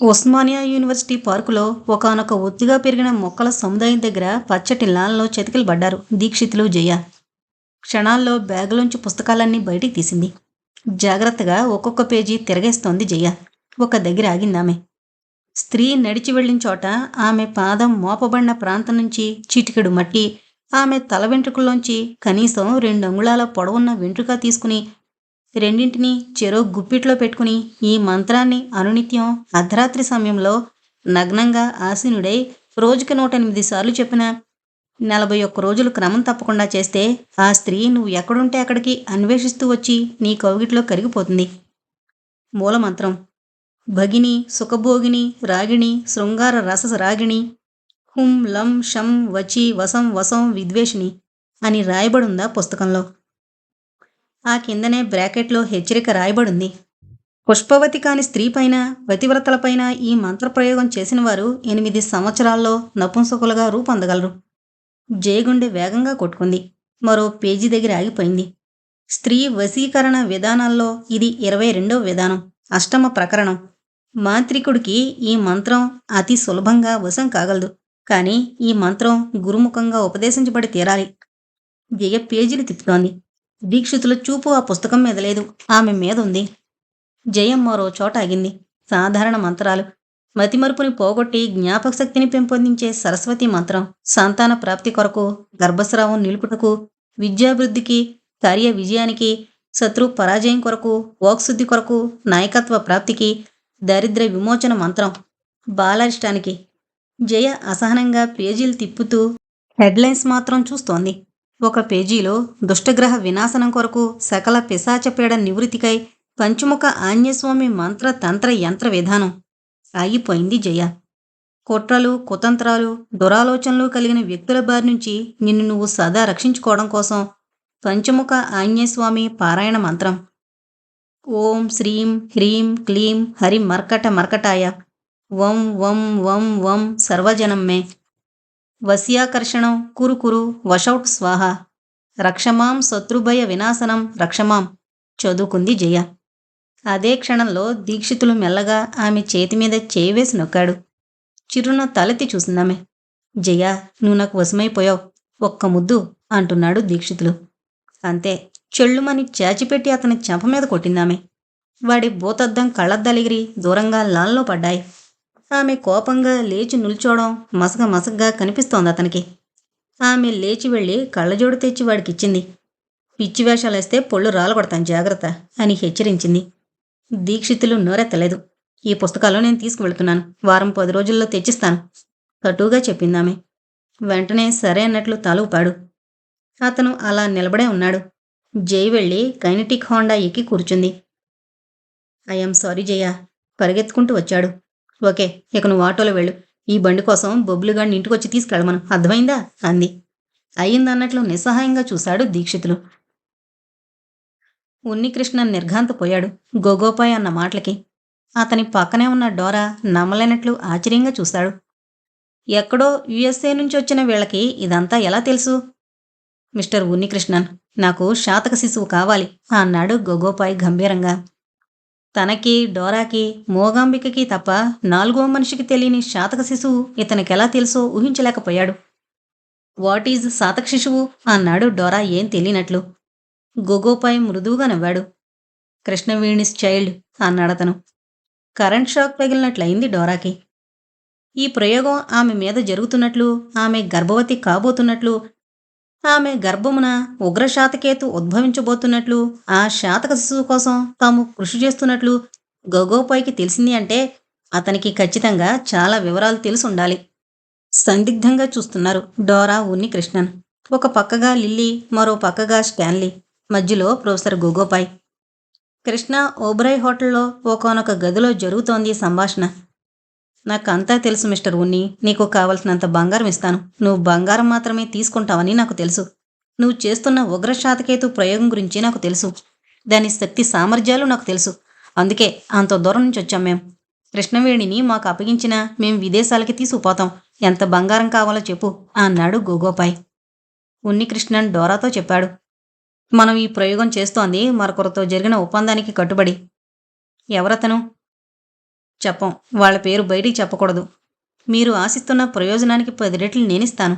Osmania university పార్కులో ఒకానొక ఒత్తుగా పెరిగిన మొక్కల సముదాయం దగ్గర పచ్చటి లాన్లో చతికిలు పడ్డారు దీక్షితులు జయ. క్షణాల్లో బ్యాగులోంచి పుస్తకాలన్నీ బయటికి తీసింది. జాగ్రత్తగా ఒక్కొక్క పేజీ తిరగేస్తోంది జయ. ఒక దగ్గర ఆగిందామె. స్త్రీ నడిచి వెళ్ళిన చోట ఆమె పాదం మోపబడిన ప్రాంతం నుంచి చిటికెడు మట్టి ఆమె తల వెంట్రుకల్లోంచి కనీసం రెండు అంగుళాల పొడవున్న వెంట్రుక తీసుకుని రెండింటిని చెరో గుప్పిట్లో పెట్టుకుని ఈ మంత్రాన్ని అనునిత్యం అర్ధరాత్రి సమయంలో నగ్నంగా ఆసీనుడై రోజుకి నూట ఎనిమిది సార్లు చెప్పిన నలభై ఒక్క రోజులు క్రమం తప్పకుండా చేస్తే ఆ స్త్రీ నువ్వు ఎక్కడుంటే అక్కడికి అన్వేషిస్తూ వచ్చి నీ కౌగిట్లో కరిగిపోతుంది. మూలమంత్రం. భగిని సుఖభోగిని రాగిణి శృంగార రస రాగిణి హుం లం షం వచి వసం వసం విద్వేషిణి అని రాయబడుందా పుస్తకంలో? ఆ కిందనే బ్రాకెట్లో హెచ్చరిక రాయబడింది. పుష్పవతి కాని స్త్రీ పైన పతివ్రతలపైన ఈ మంత్రప్రయోగం చేసిన వారు ఎనిమిది సంవత్సరాల్లో నపుంసకులుగా రూపొందగలరు. జయగుండె వేగంగా కొట్టుకుంది. మరో పేజీ దగ్గర ఆగిపోయింది. స్త్రీ వశీకరణ విధానాల్లో ఇది ఇరవై రెండో విధానం అష్టమ ప్రకరణం. మాంత్రికుడికి ఈ మంత్రం అతి సులభంగా వశం కాగలదు. కానీ ఈ మంత్రం గురుముఖంగా ఉపదేశించబడి తీరాలి. జయ పేజీలు తిప్పుతోంది. దీక్షితుల చూపు ఆ పుస్తకం మీద లేదు. ఆమె మీద ఉంది జయం మరో చోట ఆగింది. సాధారణ మంత్రాలు. మతిమరుపుని పోగొట్టి జ్ఞాపక శక్తిని పెంపొందించే సరస్వతి మంత్రం. సంతాన ప్రాప్తి కొరకు గర్భస్రావం నిలుపుటకు విద్యాభివృద్ధికి కార్య విజయానికి శత్రు పరాజయం కొరకు వాక్శుద్ధి కొరకు నాయకత్వ ప్రాప్తికి దారిద్ర్య విమోచన మంత్రం. బాలరిష్టానికి. జయ అసహనంగా పేజీలు తిప్పుతూ హెడ్లైన్స్ మాత్రం చూస్తోంది. ఒక పేజీలో దుష్టగ్రహ వినాశనం కొరకు సకల పిశాచపీడ నివృత్తికై పంచముఖ ఆంజస్వామి మంత్ర తంత్ర యంత్ర విధానం ఆగిపోయింది జయ. కుట్రలు కుతంత్రాలు దురాలోచనలు కలిగిన వ్యక్తుల బారి నుంచి నిన్ను నువ్వు సదా రక్షించుకోవడం కోసం పంచముఖ ఆంజనేయస్వామి పారాయణ మంత్రం. ఓం శ్రీం హ్రీం క్లీం హరి మర్కట మర్కటాయ. వం వం వం వం సర్వజనం మే. వశ్యాకర్షణం కురు కురు వశౌట్ స్వాహ. రక్షమాం శత్రుభయ వినాశనం రక్షమాం. చదువుకుంది జయ. అదే క్షణంలో దీక్షితులు మెల్లగా ఆమె చేతి మీద చేయి వేసి నొక్కాడు. చిరున తలెత్తి చూసిందామె. జయ నువ్వు నాకు వశమైపోయావు. ఒక్క ముద్దు అంటున్నాడు దీక్షితులు. అంతే చెళ్ళుమని చాచిపెట్టి అతని చెంప మీద కొట్టిందామె. వాడి భూతద్దం కళ్ళద్దలిగిరి దూరంగా లాల్లో పడ్డాయి. ఆమె కోపంగా లేచి నిల్చోవడం మసగ మసగ్గా కనిపిస్తోంది అతనికి. ఆమె లేచి వెళ్ళి కళ్ళజోడు తెచ్చి వాడికిచ్చింది. పిచ్చి వేషాలేస్తే పొళ్ళు రాలగొడతాను జాగ్రత్త అని హెచ్చరించింది. దీక్షితులు నోరెత్తలేదు. ఈ పుస్తకాలు నేను తీసుకువెళ్తున్నాను. వారం పది రోజుల్లో తెచ్చిస్తాను. కటుగా చెప్పిందామె వెంటనే సరే అన్నట్లు తలూపాడు అతను అలా నిలబడే ఉన్నాడు. జై వెళ్ళి కైనటిక్ హోండా ఎక్కి కూర్చుంది. I'm sorry Jaya. పరిగెత్తుకుంటూ వచ్చాడు. ఓకే ఇక నువ్వు ఆటోలో వెళ్ళు. ఈ బండి కోసం బొబ్బులుగాడిని ఇంటికొచ్చి తీసుకెళ్ళమను అర్థమైందా? అంది. అయ్యిందన్నట్లు నిస్సహాయంగా చూశాడు దీక్షితులు. ఉన్నికృష్ణన్ నిర్ఘాంతపోయాడు గోగోపాయ్ అన్న మాటలకి. అతని పక్కనే ఉన్న డోరా నమ్మలేనట్లు ఆశ్చర్యంగా చూశాడు. ఎక్కడో యుఎస్ఏ నుంచి వచ్చిన వీళ్ళకి ఇదంతా ఎలా తెలుసు? మిస్టర్ ఉన్నికృష్ణన్ నాకు శాతక శిశువు కావాలి అన్నాడు గొగోపాయ్ గంభీరంగా. తనకి డోరాకి మోగాంబికకి తప్ప నాలుగో మనిషికి తెలియని శాతక శిశువు ఇతనికెలా తెలుసో ఊహించలేకపోయాడు. వాట్ ఈజ్ శాతక శిశువు? అన్నాడు డోరా ఏం తెలియనట్లు. గొగోపాయ్ మృదువుగా నవ్వాడు. కృష్ణవేణిస్ చైల్డ్ అన్నాడతను. కరెంట్ షాక్ తగిలినట్లయింది డోరాకి. ఈ ప్రయోగం ఆమె మీద జరుగుతున్నట్లు ఆమె గర్భవతి కాబోతున్నట్లు ఆమె గర్భమున ఉగ్రశాతకేతు ఉద్భవించబోతున్నట్లు ఆ శాతక శిశువు కోసం తాము కృషి చేస్తున్నట్లు గగోపాయికి తెలిసింది అంటే అతనికి ఖచ్చితంగా చాలా వివరాలు తెలిసి ఉండాలి. సందిగ్ధంగా చూస్తున్నారు డోరా ఉన్ని కృష్ణన్ ఒక పక్కగా లిల్లీ మరో పక్కగా స్టాన్లీ మధ్యలో ప్రొఫెసర్ గోగోపాయ్ కృష్ణ ఓబ్రాయ్ హోటల్లో ఒకనొక గదిలో జరుగుతోంది సంభాషణ. నాకంతా తెలుసు మిస్టర్ ఉన్ని. నీకు కావలసినంత బంగారం ఇస్తాను. నువ్వు బంగారం మాత్రమే తీసుకుంటావని నాకు తెలుసు. నువ్వు చేస్తున్న ఉగ్రశాతకేతు ప్రయోగం గురించి నాకు తెలుసు. దాని శక్తి సామర్థ్యాలు నాకు తెలుసు. అందుకే అంత దూరం నుంచి వచ్చాం మేం. కృష్ణవేణిని మాకు అప్పగించినా మేం విదేశాలకి తీసుకుపోతాం. ఎంత బంగారం కావాలో చెప్పు అన్నాడు గోగోపాయ్. ఉన్ని కృష్ణన్ డోరాతో చెప్పాడు. మనం ఈ ప్రయోగం చేస్తోంది మరొకరితో జరిగిన ఒప్పందానికి కట్టుబడి. ఎవరతను? చెప్పం. వాళ్ళ పేరు బయటికి చెప్పకూడదు. మీరు ఆశిస్తున్న ప్రయోజనానికి పది రెట్లు నేనిస్తాను.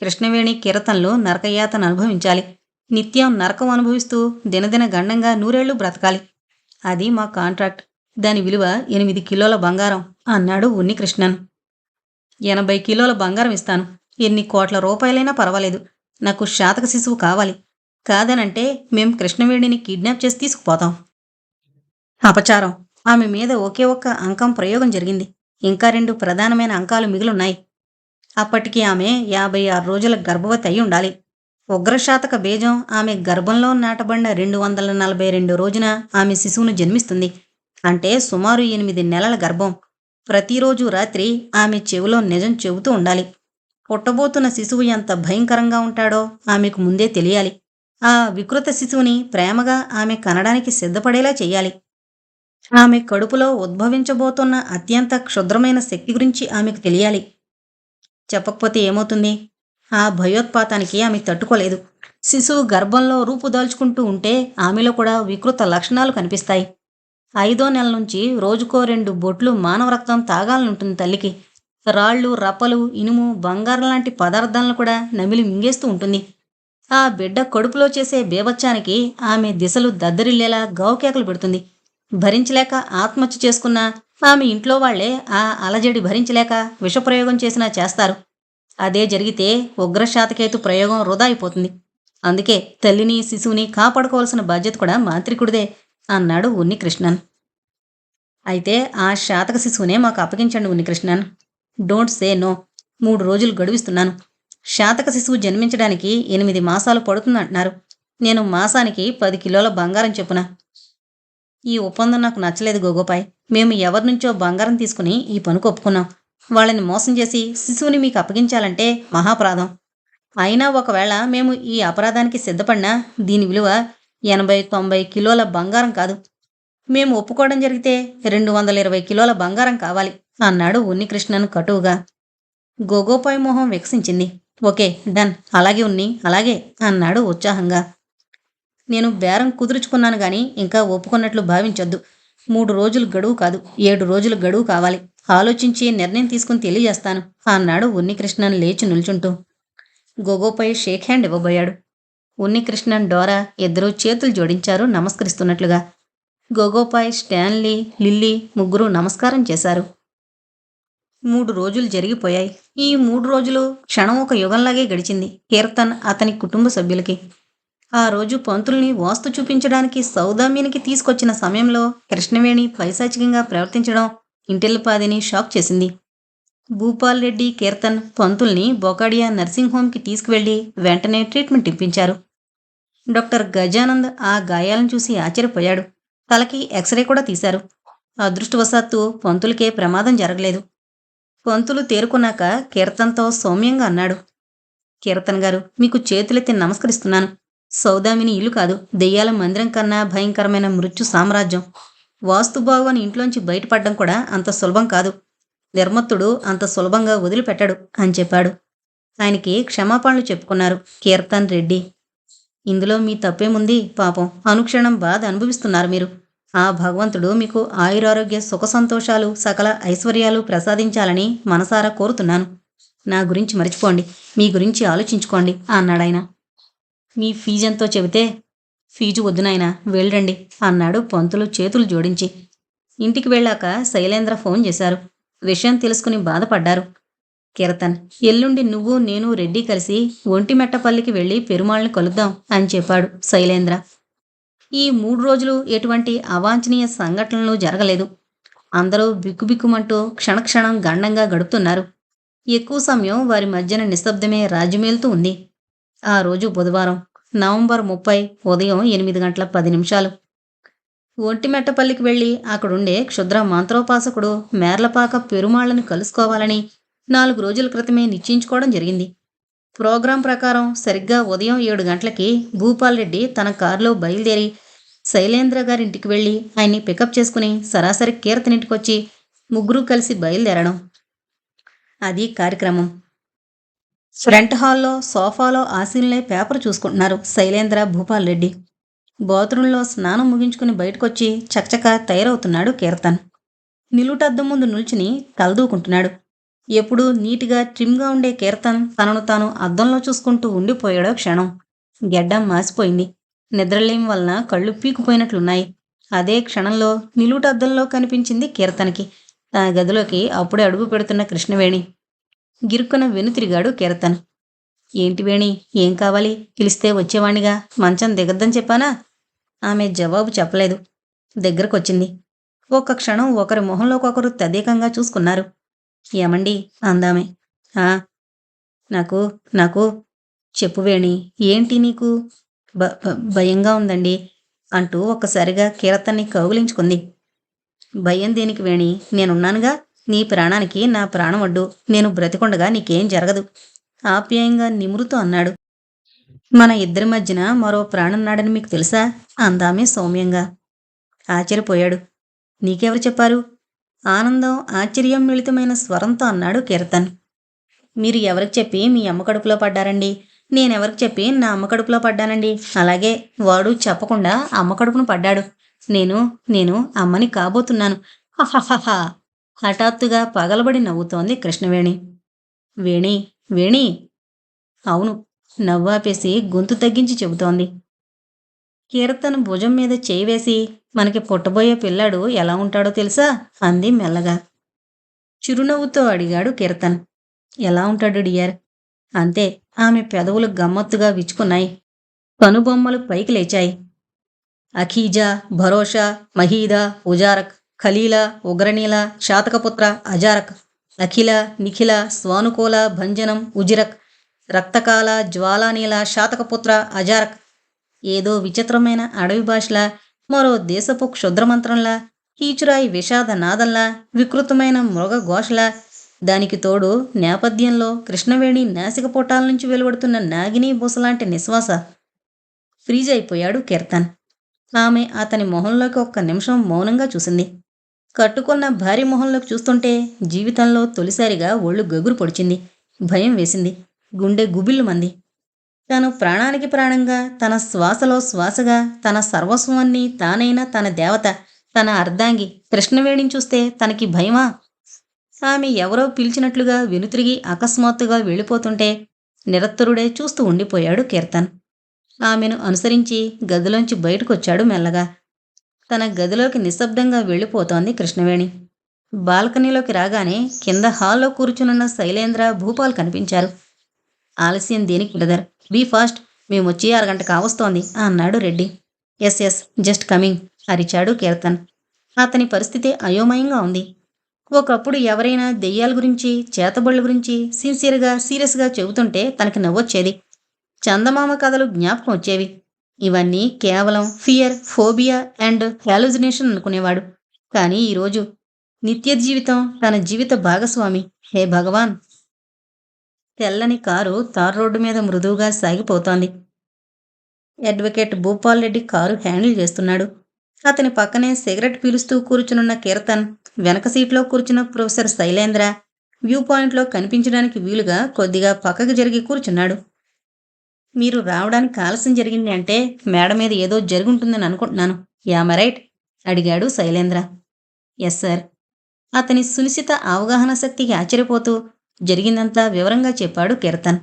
కృష్ణవేణి కీర్తనలు నరకయాతను అనుభవించాలి. నిత్యం నరకం అనుభవిస్తూ దినదిన గండంగా నూరేళ్ళు బ్రతకాలి. అది మా కాంట్రాక్ట్. దాని విలువ ఎనిమిది కిలోల బంగారం అన్నాడు ఉన్నికృష్ణన్. ఎనభై కిలోల బంగారం ఇస్తాను. ఎన్ని కోట్ల రూపాయలైనా పర్వాలేదు. నాకు శాతక శిశువు కావాలి. కాదనంటే మేం కృష్ణవేణిని కిడ్నాప్ చేసి తీసుకుపోతాం. అపచారం. ఆమె మీద ఒకే ఒక్క అంకం ప్రయోగం జరిగింది. ఇంకా రెండు ప్రధానమైన అంకాలు మిగిలున్నాయి. అప్పటికి ఆమె యాభై ఆరు రోజుల గర్భవతి అయి ఉండాలి. ఉగ్రశాతక బీజం ఆమె గర్భంలో నాటబడిన రెండు వందల నలభై రెండు రోజున ఆమె శిశువును జన్మిస్తుంది. అంటే సుమారు ఎనిమిది నెలల గర్భం. ప్రతిరోజు రాత్రి ఆమె చెవిలో నిజం చెబుతూ ఉండాలి. పుట్టబోతున్న శిశువు ఎంత భయంకరంగా ఉంటాడో ఆమెకు ముందే తెలియాలి. ఆ వికృత శిశువుని ప్రేమగా ఆమె కనడానికి సిద్ధపడేలా చేయాలి. ఆమె కడుపులో ఉద్భవించబోతున్న అత్యంత క్షుద్రమైన శక్తి గురించి ఆమెకు తెలియాలి. చెప్పకపోతే ఏమవుతుంది? ఆ భయోత్పాతానికి ఆమె తట్టుకోలేదు. శిశువు గర్భంలో రూపుదాల్చుకుంటూ ఉంటే ఆమెలో కూడా వికృత లక్షణాలు కనిపిస్తాయి. ఐదో నెల నుంచి రోజుకో రెండు బొట్లు మానవ రక్తం తాగాలనుంటుంది తల్లికి. రాళ్ళు రప్పలు ఇనుము బంగారం లాంటి పదార్థాలను కూడా నమిలి మింగేస్తూ ఉంటుంది. ఆ బిడ్డ కడుపులో చేసే బేబచ్చానికి ఆమె దిశలు దద్దరిల్లేలా గౌకేకలు పెడుతుంది. భరించలేక ఆత్మహత్య చేసుకున్న ఆమె ఇంట్లో వాళ్ళే ఆ అలజడి భరించలేక విషప్రయోగం చేసినా చేస్తారు. అదే జరిగితే ఉగ్రశాతకేతు ప్రయోగం వృధా అయిపోతుంది. అందుకే తల్లిని శిశువుని కాపాడుకోవాల్సిన బాధ్యత కూడా మాంత్రికుడిదే అన్నాడు ఉన్నికృష్ణన్. అయితే ఆ శాతక శిశువునే మాకు అప్పగించండి ఉన్నికృష్ణన్. Don't say no. మూడు రోజులు గడువిస్తున్నాను. శాతక శిశువు జన్మించడానికి ఎనిమిది మాసాలు పడుతుందంటున్నారు. నేను మాసానికి పది కిలోల బంగారం చెప్పున. ఈ ఒప్పందం నాకు నచ్చలేదు గోగోపాయ్. మేము ఎవరి నుంచో బంగారం తీసుకుని ఈ పనుకు ఒప్పుకున్నాం. వాళ్ళని మోసం చేసి శిశువుని మీకు అప్పగించాలంటే మహాపరాధం. అయినా ఒకవేళ మేము ఈ అపరాధానికి సిద్ధపడినా దీని విలువ ఎనభై తొంభై కిలోల బంగారం కాదు. మేము ఒప్పుకోవడం జరిగితే రెండు వందల ఇరవై కిలోల బంగారం కావాలి అన్నాడు ఉన్నికృష్ణను కటువుగా. గోగోపాయ్ మొహం వికసించింది. Okay done. అలాగే ఉన్ని అలాగే అన్నాడు ఉత్సాహంగా. నేను బేరం కుదుర్చుకున్నాను గాని ఇంకా ఒప్పుకున్నట్లు భావించొద్దు. మూడు రోజులు గడువు కాదు. ఏడు రోజులు గడువు కావాలి. ఆలోచించి నిర్ణయం తీసుకుని తెలియజేస్తాను. అన్నాడు ఉన్నికృష్ణన్ లేచి నిల్చుంటూ గోగోపై షేక్ హ్యాండ్ ఇవ్వబోయాడు. ఉన్నికృష్ణన్ డోరా ఇద్దరూ చేతులు జోడించారు నమస్కరిస్తున్నట్లుగా. గోగోపాయ్ స్టాన్లీ లిల్లీ ముగ్గురు నమస్కారం చేశారు. మూడు రోజులు జరిగిపోయాయి. ఈ మూడు రోజులు క్షణం ఒక యుగంలాగే గడిచింది. కీర్తన్ అతని కుటుంబ సభ్యులకి ఆ రోజు పంతుల్ని వాస్తు చూపించడానికి సౌదామ్యనికి తీసుకొచ్చిన సమయంలో కృష్ణవేణి పైశాచికంగా ప్రవర్తించడం ఇంటిల్లిపాదిని షాక్ చేసింది. భూపాల్ రెడ్డి కీర్తన్ పంతుల్ని బొకాడియా నర్సింగ్ హోమ్కి తీసుకువెళ్ళి వెంటనే ట్రీట్మెంట్ ఇప్పించారు. డాక్టర్ గజానంద్ ఆ గాయాలను చూసి ఆశ్చర్యపోయాడు. తలకి ఎక్స్రే కూడా తీశారు. అదృష్టవశాత్తు పంతులకే ప్రమాదం జరగలేదు. పంతులు తేరుకున్నాక కీర్తన్తో సౌమ్యంగా అన్నాడు. కీర్తన్ గారు మీకు చేతులెత్తి నమస్కరిస్తున్నాను. సౌదామిని ఇల్లు కాదు దెయ్యాల మందిరం కన్నా భయంకరమైన మృత్యు సామ్రాజ్యం. వాస్తు బాగోని ఇంట్లోంచి బయటపడడం కూడా అంత సులభం కాదు. నిర్మత్తుడు అంత సులభంగా వదిలిపెట్టాడు అని చెప్పాడు. ఆయనకి క్షమాపణలు చెప్పుకున్నారు కీర్తన్ రెడ్డి. ఇందులో మీ తప్పేముంది పాపం? అనుక్షణం బాధ అనుభవిస్తున్నారు మీరు. ఆ భగవంతుడు మీకు ఆయురారోగ్య సుఖ సంతోషాలు సకల ఐశ్వర్యాలు ప్రసాదించాలని మనసారా కోరుతున్నాను. నా గురించి మర్చిపోండి. మీ గురించి ఆలోచించుకోండి అన్నాడాయన. మీ ఫీజెంతో చెబితే ఫీజు వద్దునైనా వెళ్ళండి అన్నాడు పంతులు చేతులు జోడించి. ఇంటికి వెళ్ళాక శైలేంద్ర ఫోన్ చేశారు. విషయం తెలుసుకుని బాధపడ్డారు. కీర్తన్ ఎల్లుండి నువ్వు నేను రెడ్డి కలిసి ఒంటిమెట్టపల్లికి వెళ్ళి పెరుమాళ్ళని కలుద్దాం అని చెప్పాడు శైలేంద్ర. ఈ మూడు రోజులు ఎటువంటి అవాంఛనీయ సంఘటనలు జరగలేదు. అందరూ బిక్కుబిక్కుమంటూ క్షణక్షణం గండంగా గడుపుతున్నారు. ఎక్కువ సమయం వారి మధ్యన నిశ్శబ్దమే రాజ్యమేలుతూ ఉంది. ఆ రోజు బుధవారం నవంబర్ ముప్పై ఉదయం ఎనిమిది గంటల పది నిమిషాలు. ఒంటిమెట్టపల్లికి వెళ్ళి అక్కడుండే క్షుద్ర మంత్రోపాసకుడు మేర్లపాక పెరుమాళ్ళను కలుసుకోవాలని నాలుగు రోజుల క్రితమే నిశ్చయించుకోవడం జరిగింది. ప్రోగ్రాం ప్రకారం సరిగ్గా ఉదయం ఏడు గంటలకి భూపాల్ రెడ్డి తన కారులో బయలుదేరి శైలేంద్ర గారింటికి వెళ్ళి ఆయన్ని పికప్ చేసుకుని సరాసరి కీర్తనింటికొచ్చి ముగ్గురు కలిసి బయలుదేరడం. అది కార్యక్రమం. ఫ్రంట్ హాల్లో సోఫాలో ఆశీనులై పేపర్ చూసుకుంటున్నారు శైలేంద్ర భూపాల్ రెడ్డి. బాత్రూంలో స్నానం ముగించుకుని బయటకొచ్చి చకచక తయారవుతున్నాడు కీర్తన్. నిలుటద్దం ముందు నిల్చుని తలదూకుంటున్నాడు. ఎప్పుడూ నీటిగా ట్రిమ్గా ఉండే కీర్తన్ తనను తాను అద్దంలో చూసుకుంటూ ఉండిపోయాడో క్షణం. గెడ్డం మాసిపోయింది. నిద్రలేం వలన కళ్ళు పీకుపోయినట్లున్నాయి. అదే క్షణంలో నిలుటద్దంలో కనిపించింది కీర్తన్కి. తన గదిలోకి అప్పుడే అడుగు పెడుతున్న కృష్ణవేణి. గిరుక్కున వెనుతిరిగాడు కెరతన్. ఏంటి వేణి ఏం కావాలి? పిలిస్తే వచ్చేవాణ్ణిగా. మంచం దిగద్దని చెప్పానా? ఆమె జవాబు చెప్పలేదు. దగ్గరకొచ్చింది. ఒక్క క్షణం ఒకరి మొహంలోకొకరు తదేకంగా చూసుకున్నారు. ఏమండి? అందామే. ఆ నాకు నాకు చెప్పు వేణి ఏంటి నీకు? బ భయంగా ఉందండి అంటూ ఒక్కసారిగా కీరతన్ని కౌగిలించుకుంది. భయం దేనికి వేణి? నేనున్నానుగా? నీ ప్రాణానికి నా ప్రాణం అడ్డు. నేను బ్రతికొండగా నీకేం జరగదు. ఆప్యాయంగా నిమురుతూ అన్నాడు. మన ఇద్దరి మధ్యన మరో ప్రాణన్నాడని మీకు తెలుసా? అందామే సౌమ్యంగా. ఆశ్చర్యపోయాడు. నీకెవరు చెప్పారు? ఆనందం ఆశ్చర్యం మిళితమైన స్వరంతో అన్నాడు కీర్తన్. మీరు ఎవరికి చెప్పి మీ అమ్మ కడుపులో పడ్డారండి? నేనెవరికి చెప్పి నా అమ్మ కడుపులో పడ్డానండి? అలాగే వాడు చెప్పకుండా అమ్మ కడుపును పడ్డాడు. నేను నేను అమ్మని కాబోతున్నాను. హహహహా. హఠాత్తుగా పగలబడి నవ్వుతోంది కృష్ణవేణి. వేణి వేణి! అవును నవ్వాపేసి గొంతు తగ్గించి చెబుతోంది. కీర్తన్ భుజం మీద చేయి వేసి మనకి పుట్టబోయే పిల్లాడు ఎలా ఉంటాడో తెలుసా? అంది మెల్లగా. చిరునవ్వుతో అడిగాడు కీర్తన్. ఎలా ఉంటాడు డియర్? అంతే ఆమె పెదవులు గమ్మత్తుగా విచ్చుకున్నాయి. కనుబొమ్మలు పైకి లేచాయి. అఖీజా భరోషా మహీదా ఉజారక్ ఖలీల ఉగ్రనీల శాతకపుత్ర అజారక్ అఖిల నిఖిల స్వానుకూల భంజనం ఉజిరక్ రక్తకాల జ్వాలానీల శాతకపుత్ర అజారక్. ఏదో విచిత్రమైన అడవి భాషలా మరో దేశపు క్షుద్రమంత్రంలా కీచురాయి విషాద నాదంలా వికృతమైన మృగఘోషలా దానికి తోడు నేపథ్యంలో కృష్ణవేణి నాసిక పొట్టాల నుంచి వెలువడుతున్న నాగిని బుసలాంటి నిశ్వాస. ఫ్రీజ్ అయిపోయాడు కీర్తన్. ఆమె అతని మొహంలోకి ఒక్క నిమిషం మౌనంగా చూసింది. కట్టుకున్న భార్య మొహంలోకి చూస్తుంటే జీవితంలో తొలిసారిగా ఒళ్ళు గగురు పొడిచింది. భయం వేసింది. గుండె గుబిల్లు మంది తను ప్రాణానికి ప్రాణంగా తన శ్వాసలో శ్వాసగా తన సర్వస్వాన్ని తానైన తన దేవత తన అర్ధాంగి కృష్ణవేణిని చూస్తే తనకి భయమా? ఆమె ఎవరో పిలిచినట్లుగా వెనుతిరిగి అకస్మాత్తుగా వెళ్ళిపోతుంటే నిరత్తరుడే చూస్తూ ఉండిపోయాడు కీర్తన్. ఆమెను అనుసరించి గదిలోంచి బయటకొచ్చాడు మెల్లగా. తన గదిలోకి నిశ్శబ్దంగా వెళ్ళిపోతోంది కృష్ణవేణి. బాల్కనీలోకి రాగానే కింద హాల్లో కూర్చునున్న శైలేంద్ర భూపాల్ కనిపించారు. ఆలస్యం దేనికి బ్రదర్ బీ ఫాస్ట్. మేము వచ్చి అరగంట కావస్తోంది అన్నాడు Reddy. Yes yes. Just coming అరిచాడు కీర్తన్. అతని పరిస్థితి అయోమయంగా ఉంది. ఒకప్పుడు ఎవరైనా దెయ్యాల గురించి చేతబళ్ళ గురించి సిన్సియర్గా సీరియస్గా చెబుతుంటే తనకి నవ్వొచ్చేది. చందమామ కథలు జ్ఞాపకం వచ్చేవి. ఇవన్నీ కేవలం ఫియర్ ఫోబియా అండ్ హ్యాలుజినేషన్ అనుకునేవాడు. కానీ ఈరోజు నిత్య జీవితం తన జీవిత భాగస్వామి. హే భగవాన్! తెల్లని కారు తార్ రోడ్డు మీద మృదువుగా సాగిపోతోంది. Advocate Bhupal Reddy car handle చేస్తున్నాడు. అతని పక్కనే సిగరెట్ పీలుస్తూ కూర్చునున్న కీర్తన్ వెనక సీట్లో కూర్చున్న ప్రొఫెసర్ శైలేంద్ర వ్యూ పాయింట్లో కనిపించడానికి వీలుగా కొద్దిగా పక్కకు జరిగి కూర్చున్నాడు. మీరు రావడానికి ఆలస్యం జరిగింది అంటే మేడ మీద ఏదో జరుగుంటుందని అనుకుంటున్నాను. యామరైట్ అడిగాడు శైలేంద్ర. Yes sir. అతని సునిశిత అవగాహన శక్తికి ఆశ్చర్యపోతూ జరిగిందంతా వివరంగా చెప్పాడు కీర్తన్.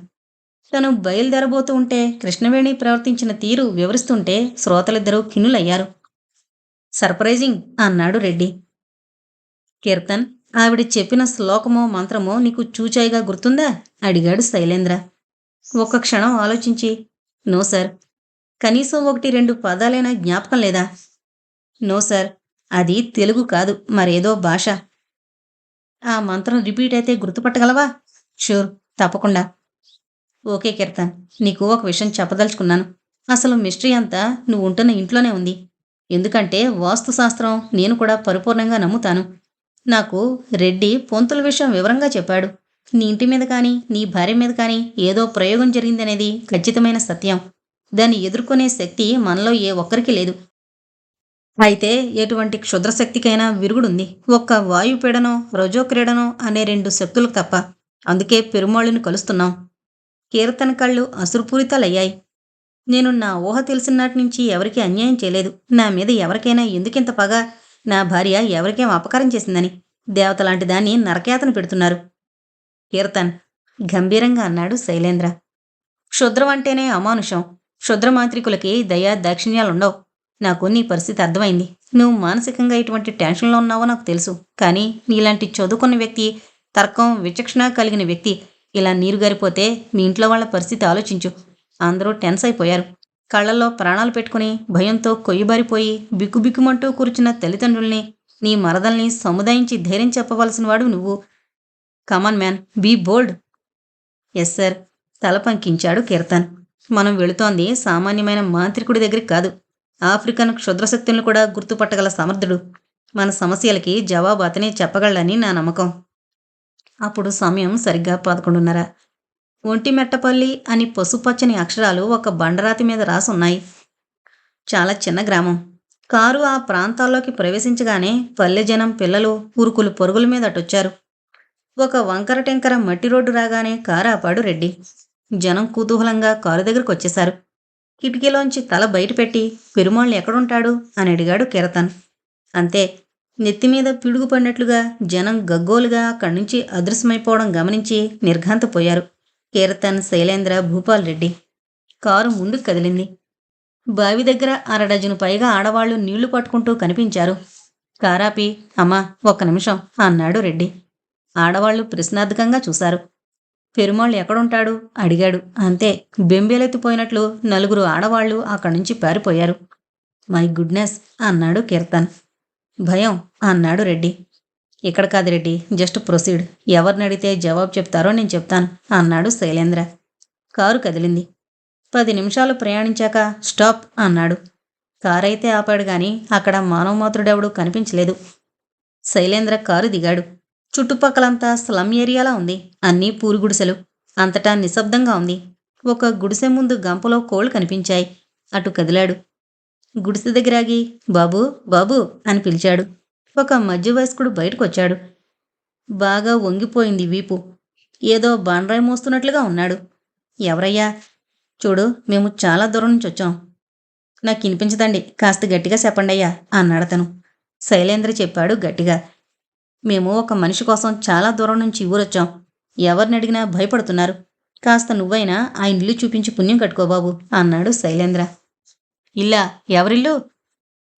తను బయలుదేరబోతూ ఉంటే కృష్ణవేణి ప్రవర్తించిన తీరు వివరిస్తుంటే శ్రోతలిద్దరూ కిన్నులయ్యారు సర్ప్రైజింగ్ అన్నాడు రెడ్డి. కీర్తన్ ఆవిడ చెప్పిన శ్లోకమో మంత్రమో నీకు చూచాయిగా గుర్తుందా? అడిగాడు శైలేంద్ర. ఒక్క క్షణం ఆలోచించి నో సార్. కనీసం ఒకటి రెండు పదాలైనా జ్ఞాపకం లేదా? No sir. అది తెలుగు కాదు. మరేదో భాష. ఆ మంత్రం రిపీట్ అయితే గుర్తుపట్టగలవా? షూర్. తప్పకుండా. ఓకే కీర్తన్ నీకు ఒక విషయం చెప్పదలుచుకున్నాను. అసలు మిస్టరీ అంతా నువ్వు ఉంటున్న ఇంట్లోనే ఉంది. ఎందుకంటే వాస్తుశాస్త్రం నేను కూడా పరిపూర్ణంగా నమ్ముతాను. నాకు రెడ్డి పొంతుల విషయం వివరంగా చెప్పాడు. నీ ఇంటి మీద కానీ నీ భార్య మీద కానీ ఏదో ప్రయోగం జరిగిందనేది ఖచ్చితమైన సత్యం. దాన్ని ఎదుర్కొనే శక్తి మనలో ఏ ఒక్కరికి లేదు. అయితే ఎటువంటి క్షుద్రశక్తికైనా విరుగుడుంది. ఒక్క వాయుపీడనం రజోక్రీడనం అనే రెండు శక్తులు తప్ప అందుకే పెరుమాళ్ళుని కలుస్తున్నాం. కీర్తన కళ్ళు అసురుపూరితాలయ్యాయి. నేను నా ఊహ తెలిసినాటి నుంచి ఎవరికీ అన్యాయం చేయలేదు. నా మీద ఎవరికైనా ఎందుకింత పగ? నా భార్య ఎవరికేం అపకారం చేసిందని? దేవత లాంటి దాన్ని నరకేతను పెడుతున్నారు. కీర్తన్. గంభీరంగా అన్నాడు శైలేంద్ర. క్షుద్రం అంటేనే అమానుషం. క్షుద్రమాంత్రికులకి దయా దాక్షిణ్యాలుండవు. నాకు నీ పరిస్థితి అర్థమైంది. నువ్వు మానసికంగా ఇటువంటి టెన్షన్లో ఉన్నావో నాకు తెలుసు. కానీ నీలాంటి చదువుకున్న వ్యక్తి తర్కం విచక్షణ కలిగిన వ్యక్తి ఇలా నీరు గారిపోతే మీ ఇంట్లో వాళ్ళ పరిస్థితి ఆలోచించు. అందరూ టెన్స్ అయిపోయారు. కళ్ళల్లో ప్రాణాలు పెట్టుకుని భయంతో కొయ్యబారిపోయి బిక్కుబిక్కుమంటూ కూర్చున్న తల్లిదండ్రుల్ని నీ మరదల్ని సముదాయించి ధైర్యం చెప్పవలసిన వాడు నువ్వు. Come on man be bold yes sir తల పంకించాడు కీర్తన్. మనం వెళుతోంది సామాన్యమైన మాంత్రికుడి దగ్గరికి కాదు. ఆఫ్రికన్ క్షుద్రశక్తులను కూడా గుర్తుపట్టగల సమర్థుడు. మన సమస్యలకి జవాబు అతనే చెప్పగలడని నా నమ్మకం. అప్పుడు సమయం సరిగ్గా పదకొండున్నర. ఒంటిమెట్టపల్లి అని పసుపచ్చని అక్షరాలు ఒక బండరాతి మీద రాసున్నాయి. చాలా చిన్న గ్రామం. కారు ఆ ప్రాంతాల్లోకి ప్రవేశించగానే పల్లె జనం పిల్లలు ఉరుకులు పొరుగుల మీద అటొచ్చారు. ఒక వంకర టెంకర మట్టి రోడ్డు రాగానే కారు ఆపాడు రెడ్డి. జనం కుతూహలంగా కారు దగ్గరకు వచ్చేశారు కిటికీలోంచి తల బయటపెట్టి పెరుమాళ్ళు ఎక్కడుంటాడు? అని అడిగాడు కిరతన్. అంతే నెత్తి మీద పిడుగు పడినట్లుగా జనం గగ్గోలుగా అక్కడి నుంచి అదృశ్యమైపోవడం గమనించి నిర్ఘాంతపోయారు. కీర్తన్ శైలేంద్ర భూపాల్ రెడ్డి. కారు ముందుకు కదిలింది. బావి దగ్గర అరడజను పైగా ఆడవాళ్ళు నీళ్ళు పట్టుకుంటూ కనిపించారు. కారాపి అమ్మా ఒక్క నిమిషం అన్నాడు రెడ్డి. ఆడవాళ్ళు ప్రశ్నార్థకంగా చూశారు. పెరుమాళ్ళు ఎక్కడుంటాడు? అడిగాడు. అంతే. బెంబేలెత్తిపోయినట్లు నలుగురు ఆడవాళ్ళు అక్కడి నుంచి పారిపోయారు. మై గుడ్నెస్ అన్నాడు కీర్తన్. భయం అన్నాడు రెడ్డి. ఇక్కడ కాదు రెడ్డి జస్ట్ ప్రొసీడ్. ఎవరిని అడిగితే జవాబు చెప్తారో నేను చెప్తాను అన్నాడు శైలేంద్ర. కారు కదిలింది. పది నిమిషాలు ప్రయాణించాక స్టాప్ అన్నాడు. కారైతే ఆపాడు గాని అక్కడ మానవమాతృడెవడూ కనిపించలేదు. శైలేంద్ర కారు దిగాడు. చుట్టుపక్కలంతా స్లమ్ ఏరియాలా ఉంది. అన్నీ పూరుగుడిసెలు అంతటా నిశ్శబ్దంగా ఉంది. ఒక గుడిసె ముందు గంపలో కోళ్ళు కనిపించాయి. అటు కదిలాడు. గుడిసె దగ్గరాగి బాబూ బాబు అని పిలిచాడు. ఒక మధ్య వయస్కుడు బయటకొచ్చాడు. బాగా వంగిపోయింది వీపు. ఏదో బాండ్రాయి మోస్తున్నట్లుగా ఉన్నాడు. ఎవరయ్యా? చూడు మేము చాలా దూరం నుంచి వచ్చాం. నాకు వినిపించదండి కాస్త గట్టిగా చెప్పండి అయ్యా అన్నాడతను. శైలేంద్ర చెప్పాడు గట్టిగా. మేము ఒక మనిషి కోసం చాలా దూరం నుంచి ఊరొచ్చాం. ఎవరిని అడిగినా భయపడుతున్నారు. కాస్త నువ్వైనా ఆ ఇల్లు చూపించి పుణ్యం కట్టుకో బాబు అన్నాడు శైలేంద్ర. ఇల్లా ఎవరిల్లు?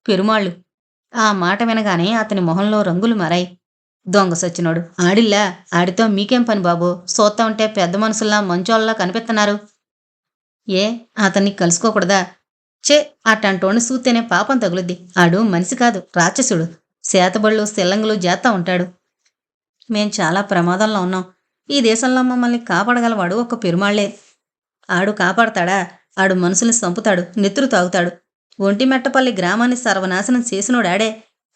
పెరుమాళ్ళు. ఆ మాట వినగానే అతని మొహంలో రంగులు మారాయి. దొంగ సచ్చినోడు ఆడిల్లా ఆడితో మీకేం పని బాబు? సోతా ఉంటే పెద్ద మనుషుల్లా మంచోళ్ళలా కనిపిస్తున్నారు ఏ అతన్ని కలుసుకోకూడదా? చే అట్టంటోని సూతేనే పాపం తగులుద్ది. ఆడు మనిషి కాదు రాక్షసుడు. సేతబళ్ళు సెల్లంగులు చేస్తా ఉంటాడు. మేం చాలా ప్రమాదంలో ఉన్నాం. ఈ దేశంలో మమ్మల్ని కాపాడగలవాడు ఒక పెరుమాళ్ళే. ఆడు కాపాడతాడా? ఆడు మనుషుల్ని చంపుతాడు నెత్తురు తాగుతాడు. ఒంటిమెట్టపల్లి గ్రామాన్ని సర్వనాశనం చేసినోడాడే.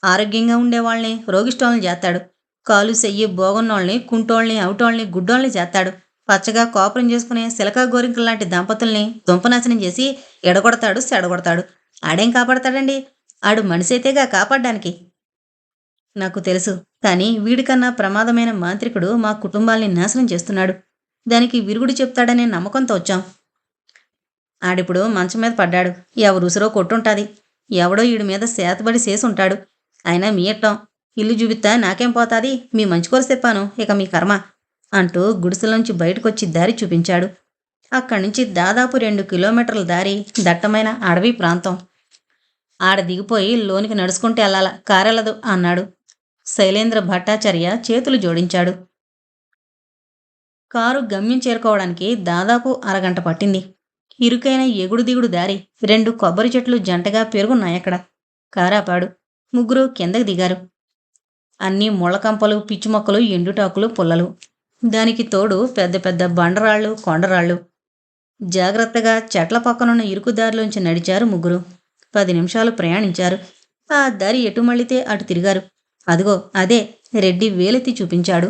ఆరోగ్యంగా ఉండేవాళ్ళని రోగిష్టోళ్ళని చేస్తాడు కాలు చెయ్యి బోగన్నోళ్ళని కుంటోళ్ళని అవుటోళ్ళని గుడ్డోళ్ళని చేస్తాడు పచ్చగా కోపరం చేసుకునే సిలకా గోరింకల లాంటి దంపతుల్ని దుంపనాశనం చేసి ఎడగొడతాడు సెడగొడతాడు ఆడేం కాపాడతాడండి? ఆడు మనిషైతేగా కాపాడడానికి. నాకు తెలుసు. కానీ వీడికన్నా ప్రమాదమైన మాంత్రికుడు మా కుటుంబాల్ని నాశనం చేస్తున్నాడు. దానికి విరుగుడు చెప్తాడనే నమ్మకంతో వచ్చాం. ఆడిప్పుడు మంచం మీద పడ్డాడు. ఎవరుసురో కొట్టుంటాది. ఎవడో ఈడి మీద సేతబడి చేసుంటాడు. అయినా మీ ఇల్లు చూపిస్తా నాకేం పోతాది? మీ మంచి కోరి చెప్పాను. ఇక మీ కర్మ అంటూ గుడిసెలోంచి బయటకొచ్చి దారి చూపించాడు. అక్కడి నుంచి దాదాపు రెండు కిలోమీటర్ల దారి దట్టమైన అడవి ప్రాంతం. ఆడ దిగిపోయి లోనికి నడుచుకుంటే వెళ్ళాల కారెళ్ళదు అన్నాడు. శైలేంద్ర భట్టాచార్య చేతులు జోడించాడు. కారు గమ్యం చేరుకోవడానికి దాదాపు అరగంట పట్టింది. ఇరుకైన ఎగుడు దిగుడు దారి రెండు కొబ్బరి చెట్లు జంటగా పెరుగున్నాయక్కడ కారాపాడు ముగ్గురు కిందకి దిగారు. అన్నీ ముళ్ళకంపలు పిచ్చి మొక్కలు ఎండుటాకులు పుల్లలు. దానికి తోడు పెద్ద పెద్ద బండరాళ్ళు కొండరాళ్ళు. జాగ్రత్తగా చెట్ల పక్కనున్న ఇరుకుదారిలోంచి నడిచారు ముగ్గురు. పది నిమిషాలు ప్రయాణించారు. ఆ దారి ఎటు మళ్ళితే అటు తిరిగారు. అదిగో అదే రెడ్డి వేలెత్తి చూపించాడు.